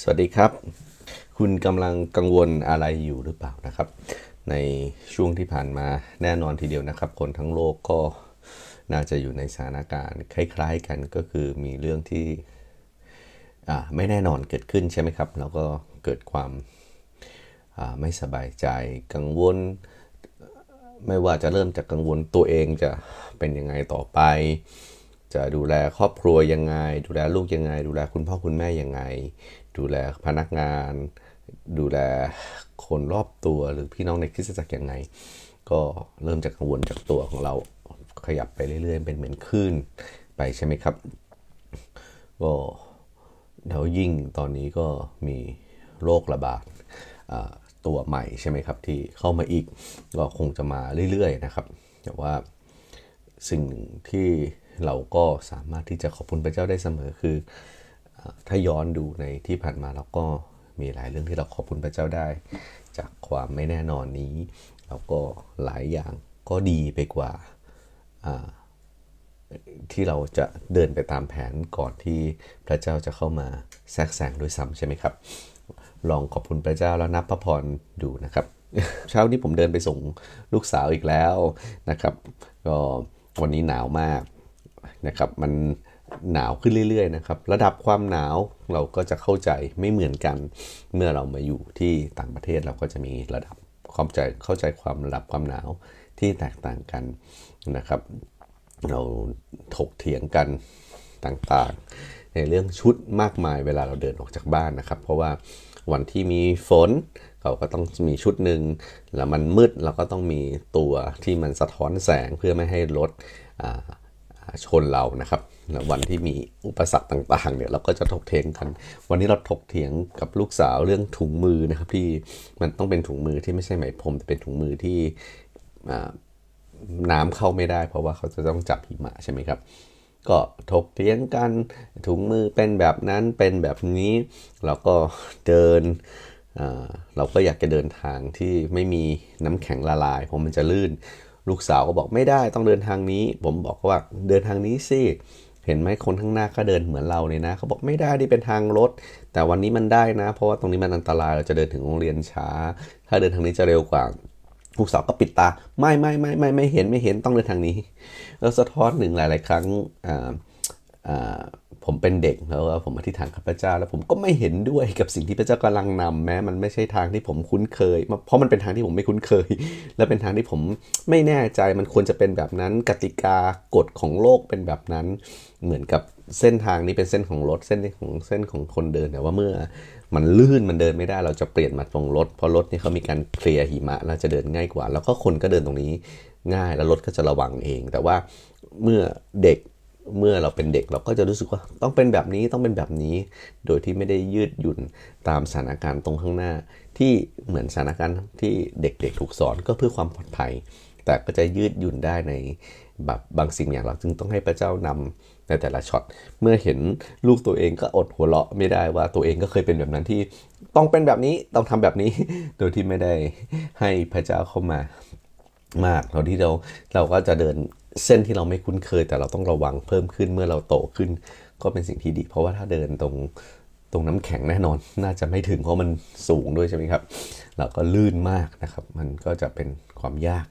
สวัสดีครับ คุณกำลังกังวลอะไรอยู่หรือเปล่านะครับ ในช่วงที่ผ่านมาแน่นอนทีเดียวนะครับ คนทั้งโลกก็น่าจะอยู่ในสถานการณ์ คล้ายๆกันก็คือมีเรื่องที่ไม่แน่นอนเกิดขึ้นใช่ไหมครับ แล้วก็เกิดความไม่สบายใจกังวล ไม่ว่าจะเริ่มจากกังวลตัวเองจะเป็นยังไงต่อไป จะดูแลครอบครัวยังไง ดูแลลูกยังไง ดูแลคุณพ่อคุณแม่ยังไง ดูแลพนักงาน ดูแลคนรอบตัวหรือพี่น้องในคริสตจักรยังไง ก็เริ่มจากกังวลจากตัวของเราขยับไปเรื่อยๆ เป็นเหมือนคลื่นไปใช่ไหมครับ ก็แล้วยิ่งตอนนี้ก็มีโรคระบาดตัวใหม่ใช่ไหมครับ ที่เข้ามาอีกก็คงจะมาเรื่อยๆนะครับ แต่ว่าสิ่งหนึ่งที่เราก็สามารถที่จะขอบคุณพระเจ้าได้เสมอคือ ถ้าย้อนดูในที่ผ่านมาเราก็มีหลายเรื่องที่เราขอบคุณพระเจ้าได้ จากความไม่แน่นอนนี้ แล้วก็หลายอย่างก็ดีไปกว่าที่เราจะเดินไปตามแผนก่อนที่พระเจ้าจะเข้ามาแทรกแซงด้วยซ้ำใช่ไหมครับ ลองขอบคุณพระเจ้าแล้วนับพระพรดูนะครับ เช้านี้ผมเดินไปส่งลูกสาวอีกแล้วนะครับ ก็วันนี้หนาวมากนะครับ มัน หนาวขึ้นเรื่อยๆนะครับ ระดับความหนาวเราก็จะเข้าใจไม่เหมือนกัน เมื่อเรามาอยู่ที่ต่างประเทศเราก็จะมีระดับความใจเข้าใจความระดับความหนาวที่แตกต่างกันนะครับ เราถกเถียงกันต่างๆ ในเรื่องชุดมากมายเวลาเราเดินออกจากบ้านนะครับ เพราะว่าวันที่มีฝนเขาก็ต้องมีชุดหนึ่งแล้วมันมืดเราก็ต้องมีตัวที่มันสะท้อนแสงเพื่อไม่ให้รถชนเรานะครับ ววันที่มีอุปสรรคต่างๆเนี่ยเราก็จะถกเถียงกัน วันนี้เราถกเถียงกับลูกสาวเรื่องถุงมือนะครับ ที่มันต้องเป็นถุงมือที่ไม่ใช่ไหมพรมแต่เป็นถุงมือที่น้ำเข้าไม่ได้ เพราะว่าเขาจะต้องจับหิมะใช่ไหมครับ ก็ถกเถียงกันถุงมือเป็นแบบนั้นเป็นแบบนี้เราก็เดินเราก็อยากจะเดินทางที่ไม่มีน้ำแข็งละลาย เพราะมันจะลื่น ลูกสาวก็บอกไม่ได้ต้องเดินทางนี้ ผมบอกว่าเดินทางนี้สิ เห็นไหมคนข้างหน้าก็เดินเหมือนเราเนี่ยนะ เขาบอกไม่ได้นี่เป็นทางรถ แต่วันนี้มันได้นะ เพราะว่าตรงนี้มันอันตรายเราจะเดินถึงโรงเรียนช้า ถ้าเดินทางนี้จะเร็วกว่าลูกสาวก็ปิดตา ไม่ไม่ไม่ไม่ไม่เห็นไม่เห็นต้องเดินทางนี้ แล้วสะท้อนหนึ่งหลาย ๆ ครั้งอ่า ผมเป็นเด็กแล้วผมอธิษฐานกับพระเจ้า แล้วผมก็ไม่เห็นด้วยกับสิ่งที่พระเจ้ากำลังนำแม้ มันไม่ใช่ทางที่ผมคุ้นเคย เพราะมันเป็นทางที่ผมไม่คุ้นเคย และเป็นทางที่ผมไม่แน่ใจมันควรจะเป็นแบบนั้น กติกากฎของโลกเป็นแบบนั้น เหมือนกับเส้นทางนี้เป็นเส้นของรถเส้นนี้ของเส้นของคนเดินแต่ว่าเมื่อมันลื่นมันเดินไม่ได้เราจะเปลี่ยนมาตรงรถเพราะรถนี่เขามีการเคลียร์หิมะเราจะเดินง่ายกว่า แล้วก็คนก็เดินตรงนี้ง่ายแล้วรถก็จะระวังเอง แต่ว่าเมื่อเด็ก เมื่อเราเป็นเด็กเราก็จะรู้สึกว่าต้องเป็นแบบนี้ต้องเป็นแบบนี้ โดยที่ไม่ได้ยืดหยุ่นตามสถานการณ์ตรงข้างหน้า ที่เหมือนสถานการณ์ที่เด็กๆถูกสอนก็เพื่อความปลอดภัย แต่ก็จะยืดหยุ่นได้ในแบบบางสิ่งอย่างเราจึงต้องให้พระเจ้านำในแต่ละช็อตเมื่อเห็นลูกตัวเองก็อดหัวเราะไม่ได้ว่าตัวเองก็เคยเป็นแบบนั้นที่ต้องเป็นแบบนี้ต้องทำแบบนี้ โดยที่ไม่ได้ให้พระเจ้าเข้ามามากเราที่เราเราก็จะเดิน เส้นที่เราไม่คุ้นเคย แต่เราต้องระวังเพิ่มขึ้นเมื่อเราโตขึ้น ก็เป็นสิ่งที่ดี เพราะว่าถ้าเดินตรงตรงน้ำแข็งแน่นอน น่าจะไม่ถึงเพราะมันสูงด้วยใช่ไหมครับ แล้วก็ลื่นมากนะครับ มันก็จะเป็นความยาก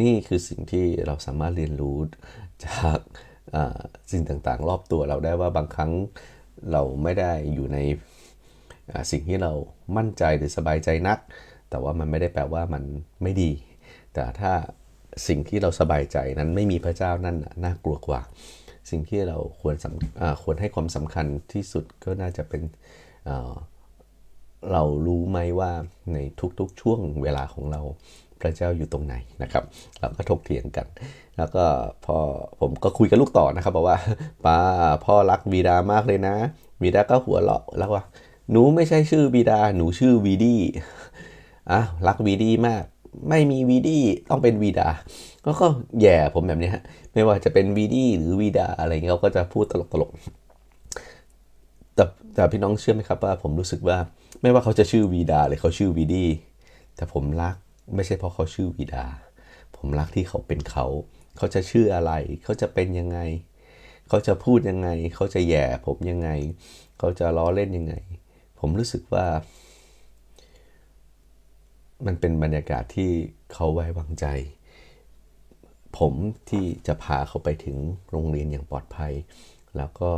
นี่คือสิ่งที่เราสามารถเรียนรู้จากสิ่งต่างๆ รอบตัวเราได้ว่าบางครั้งเราไม่ได้อยู่ในสิ่งที่เรามั่นใจหรือสบายใจนัก แต่ว่ามันไม่ได้แปลว่ามันไม่ดี แต่ถ้า สิ่งที่เราสบายใจนั้นไม่มีพระเจ้านั่นน่ากลัวกว่า สิ่งที่เราควรสำควรให้ความสำคัญที่สุดก็น่าจะเป็นอ่าเรารู้ไหมว่าในทุกๆช่วงเวลาของเราพระเจ้าอยู่ตรงไหนนะครับ เราก็ถกเถียงกัน แล้วก็พอผมก็คุยกับลูกต่อนะครับบอกว่าป้าพ่อรักวีดามากเลยนะวีดาก็หัวเราะแล้วว่าหนูไม่ใช่ชื่อวีดาหนูชื่อวีดีอะรักวีดีมาก ไม่มีวีดีต้องเป็นวีดาก็ก็แย่ผมแบบนี้ฮะไม่ว่าจะเป็นวีดีหรือวีดาอะไรเงี้ยเขาก็จะพูดตลกๆแต่แต่พี่น้องเชื่อไหมครับว่าผมรู้สึกว่าไม่ว่าเขาจะชื่อวีดาหรือเขาชื่อวีดีแต่ผมรักไม่ใช่เพราะเขาชื่อวีดา ผมรักที่เขาเป็นเขา เขาจะชื่ออะไร เขาจะเป็นยังไง เขาจะพูดยังไง เขาจะแย่ผมยังไง เขาจะล้อเล่นยังไง ผมรู้สึกว่า มันเป็นบรรยากาศที่เขาไว้วางใจ ผมที่จะพาเขาไปถึงโรงเรียนอย่างปลอดภัย แล้วก็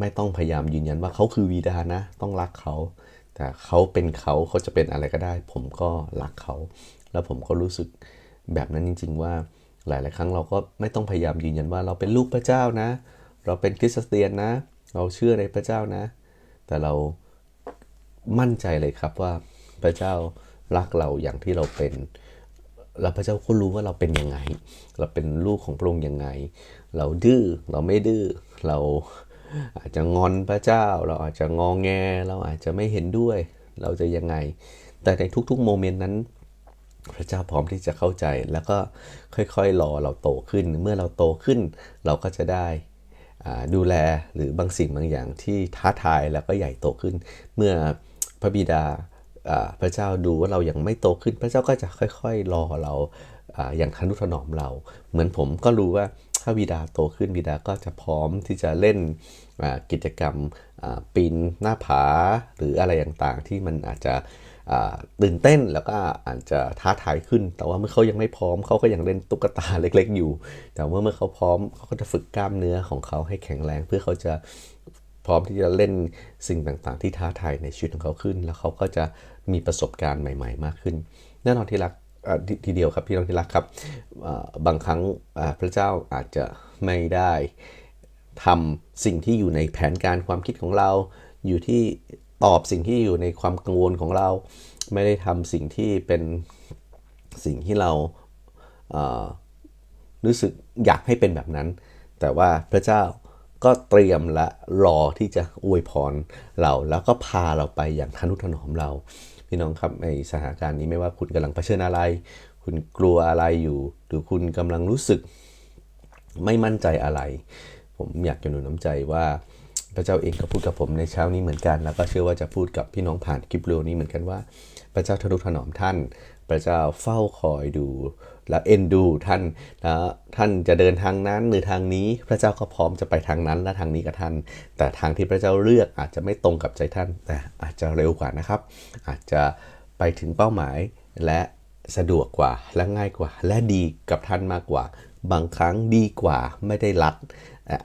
ไม่ต้องพยายามยืนยันว่าเขาคือวีดานะ ต้องรักเขา แต่เขาเป็นเขาเขาจะเป็นอะไรก็ได้ ผมก็รักเขา แล้วผมก็รู้สึกแบบนั้นจริง ๆ ว่าหลาย ๆ ครั้งเราก็ไม่ต้องพยายามยืนยันว่าเราเป็นลูกพระเจ้านะ เราเป็นคริสเตียนนะ เราเชื่อในพระเจ้านะ แต่เรามั่นใจเลยครับว่า พระเจ้ารักเราอย่างที่เราเป็น แล้วพระเจ้าก็รู้ว่าเราเป็นยังไง เราเป็นลูกของพระองค์ยังไง เราดื้อเราไม่ดื้อเราอาจจะงอนพระเจ้า เราอาจจะงองแง เราอาจจะไม่เห็นด้วย เราจะยังไง แต่ในทุกๆโมเมนต์นั้น พระเจ้าพร้อมที่จะเข้าใจ แล้วก็ค่อยๆรอเราโตขึ้น เมื่อเราโตขึ้น เราก็จะได้ดูแลหรือบางสิ่งบางอย่างที่ท้าทายแล้วก็ใหญ่โตขึ้น เมื่อพระบิดา พระเจ้าดูว่าเรายังไม่โตขึ้น พระเจ้าก็จะค่อยๆ รอเราออย่างทนุถนอมเรา เหมือนผมก็รู้ว่าถ้าบิดาโตขึ้นบิดาก็จะพร้อมที่จะเล่นกิจกรรมปีนหน้าผาหรืออะไรต่างๆ ที่มันอาจจะตื่นเต้นแล้วก็อาจจะท้าทายขึ้น แต่ว่าเมื่อเขายังไม่พร้อมเขาก็ยังเล่นตุ๊กตาเล็ก ๆ อยู่ แต่ว่าเมื่อเขาพร้อมเขาก็จะฝึกกล้ามเนื้อของเขาให้แข็งแรงเพื่อเขาจะ พร้อมที่จะเล่นสิ่งต่างๆ ที่ท้าทายในชีวิตของเขาขึ้น แล้วเขาก็จะมีประสบการณ์ใหม่ ๆ มากขึ้น แน่นอนที่รักททีเดียวครับพี่น้องที่รักครับบางครั้งพระเจ้าอาจจะไม่ได้ทำสิ่งที่อยู่ในแผนการความคิดของเรา อยู่ที่ตอบสิ่งที่อยู่ในความกังวลของเรา ไม่ได้ทำสิ่งที่เป็นสิ่งที่เรารู้สึกอยากให้เป็นแบบนั้น แต่ว่าพระเจ้า ก็เตรียมและรอที่จะอวยพรเรา แล้วก็พาเราไปอย่างทนุถนอมเรา พี่น้องครับในสถานการณ์นี้ไม่ว่าคุณกำลังเผชิญอะไร คุณกลัวอะไรอยู่ หรือคุณกำลังรู้สึกไม่มั่นใจอะไร ผมอยากจะหนุนน้ำใจว่าพระเจ้าเองก็พูดกับผมในเช้านี้เหมือนกัน แล้วก็เชื่อว่าจะพูดกับพี่น้องผ่านคลิปวิดีโอนี้เหมือนกันว่า พระเจ้าทนุถนอมท่าน พระเจ้าเฝ้าคอยดู และเอ็นดูท่านแล้วท่านจะเดินทางนั้นหรือทางนี้ พระเจ้าก็พร้อมจะไปทางนั้นและทางนี้กับท่าน แต่ทางที่พระเจ้าเลือกอาจจะไม่ตรงกับใจท่าน แต่อาจจะเร็วกว่านะครับ อาจจะไปถึงเป้าหมายและสะดวกกว่าและง่ายกว่า และดีกับท่านมากกว่า บางครั้งดีกว่าไม่ได้ลัด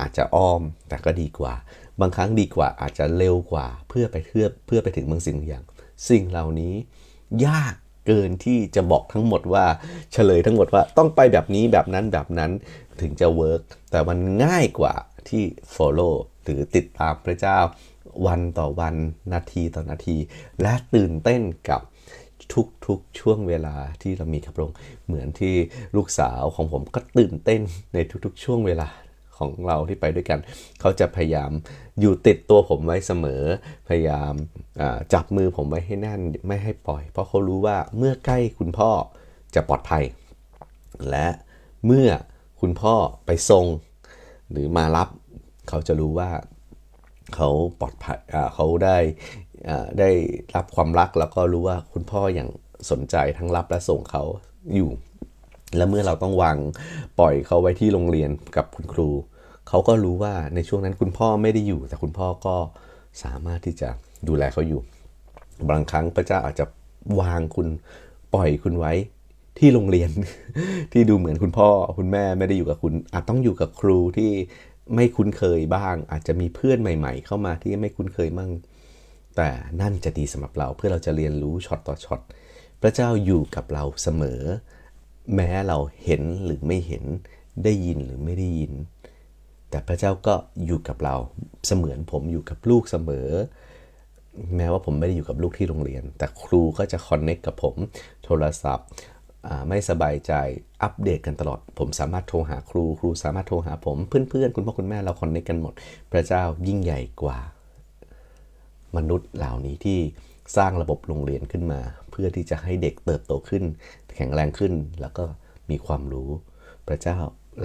อาจจะอ้อมแต่ก็ดีกว่า บางครั้งดีกว่าอาจจะเร็วกว่า เพื่อไปเพื่อเพื่อไปถึงบางสิ่งบางอย่าง สิ่งเหล่านี้ยาก เกินที่จะบอกทั้งหมดว่าเฉลยทั้งหมดว่าต้องไปแบบนี้แบบนั้นแบบนั้นถึงจะเวิร์กแต่มันง่ายกว่าที่ follow หรือติดตามพระเจ้าวันต่อวันนาทีต่อนาที และตื่นเต้นกับทุกๆช่วงเวลาที่เรามีกับพระองค์เหมือนที่ลูกสาวของผมก็ตื่นเต้นในทุกๆ ช่วงเวลา ของเราที่ไปด้วยกัน เขาจะพยายามอยู่ติดตัวผมไว้เสมอ พยายามจับมือผมไว้ให้แน่นไม่ให้ปล่อย เพราะเขารู้ว่าเมื่อใกล้คุณพ่อจะปลอดภัย และเมื่อคุณพ่อไปส่งหรือมารับ เขาจะรู้ว่าเขาปลอดภัยเขาได้ได้รับความรักแล้วก็รู้ว่าคุณพ่ออย่างสนใจทั้งรับและส่งเขาอยู่ และเมื่อเราต้องวางปล่อยเขาไว้ที่โรงเรียนกับคุณครู เขาก็รู้ว่าในช่วงนั้นคุณพ่อไม่ได้อยู่ แต่คุณพ่อก็สามารถที่จะดูแลเขาอยู่ บางครั้งพระเจ้าอาจจะวางคุณปล่อยคุณไว้ที่โรงเรียน ที่ดูเหมือนคุณพ่อคุณแม่ไม่ได้อยู่กับคุณ อาจต้องอยู่กับครูที่ไม่คุ้นเคยบ้าง อาจจะมีเพื่อนใหม่ ๆ เข้ามาที่ไม่คุ้นเคยมั่ง แต่นั่นจะดีสำหรับเราเพื่อเราจะเรียนรู้ช็อตต่อช็อตพระเจ้าอยู่กับเราเสมอ แม้เราเห็นหรือไม่เห็นได้ยินหรือไม่ได้ยิน แต่พระเจ้าก็อยู่กับเราเสมือนผมอยู่กับลูกเสมอ แม้ว่าผมไม่ได้อยู่กับลูกที่โรงเรียน แต่ครูก็จะคอนเน็กกับผม โทรศัพท์ไม่สบายใจอัปเดตกันตลอด ผมสามารถโทรหาครู ครูสามารถโทรหาผมเพื่อนๆ คุณพ่อคุณแม่เราคอนเน็กกันหมด พระเจ้ายิ่งใหญ่กว่า มนุษย์เหล่านี้ที่สร้างระบบโรงเรียนขึ้นมา เพื่อที่จะให้เด็กเติบโตขึ้น แข็งแรงขึ้นแล้วก็มีความรู้ พระเจ้า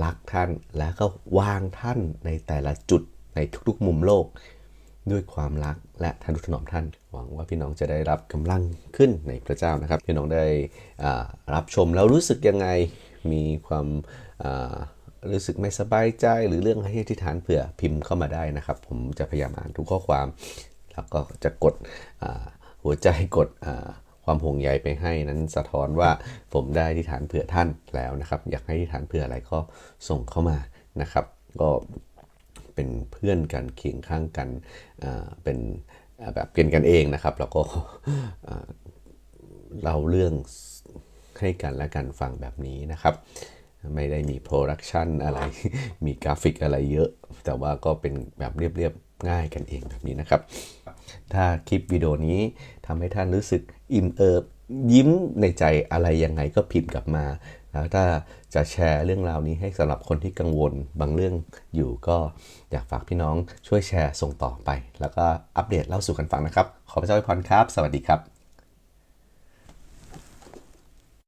รักท่านแล้วก็วางท่านในแต่ละจุดในทุกๆมุมโลก ด้วยความรักและทนุถนอมท่าน หวังว่าพี่น้องจะได้รับกำลังขึ้นในพระเจ้านะครับ พี่น้องได้รับชมแล้วรู้สึกยังไงมีความรู้สึกไม่สบายใจหรือเรื่องให้อธิษฐานเผื่อพิมพ์เข้ามาได้นะครับ ผมจะพยายามอ่านทุกข้อความ แล้วก็จะกดหัวใจกดความห่วงใยไปให้นั้นสะท้อนว่าผมได้อธิษฐานเผื่อท่านแล้วนะครับ อยากให้อธิษฐานเผื่ออะไรก็ส่งเข้ามานะครับ ก็เป็นเพื่อนกันเคียงข้างกันเป็นแบบเป็นกันเองนะครับ แล้วก็เล่าเรื่องให้กันและกันฟังแบบนี้นะครับ ไม่ได้มีโปรดักชันอะไร มีกราฟิกอะไรเยอะ แต่ว่าก็เป็นแบบเรียบๆง่ายกันเองแบบนี้นะครับ ถ้าคลิปวิดีโอนี้ทำให้ท่านรู้สึกอิ่มเอิบยิ้มในใจอะไรยังไงก็พิมพ์กลับมาแล้วถ้าจะแชร์เรื่องราวนี้ให้สำหรับคนที่กังวลบางเรื่องอยู่ก็อยากฝากพี่น้องช่วยแชร์ส่งต่อไป แล้วก็อัปเดตเล่าสู่กันฟังนะครับ ขอพระเจ้าอวยพรครับ สวัสดีครับ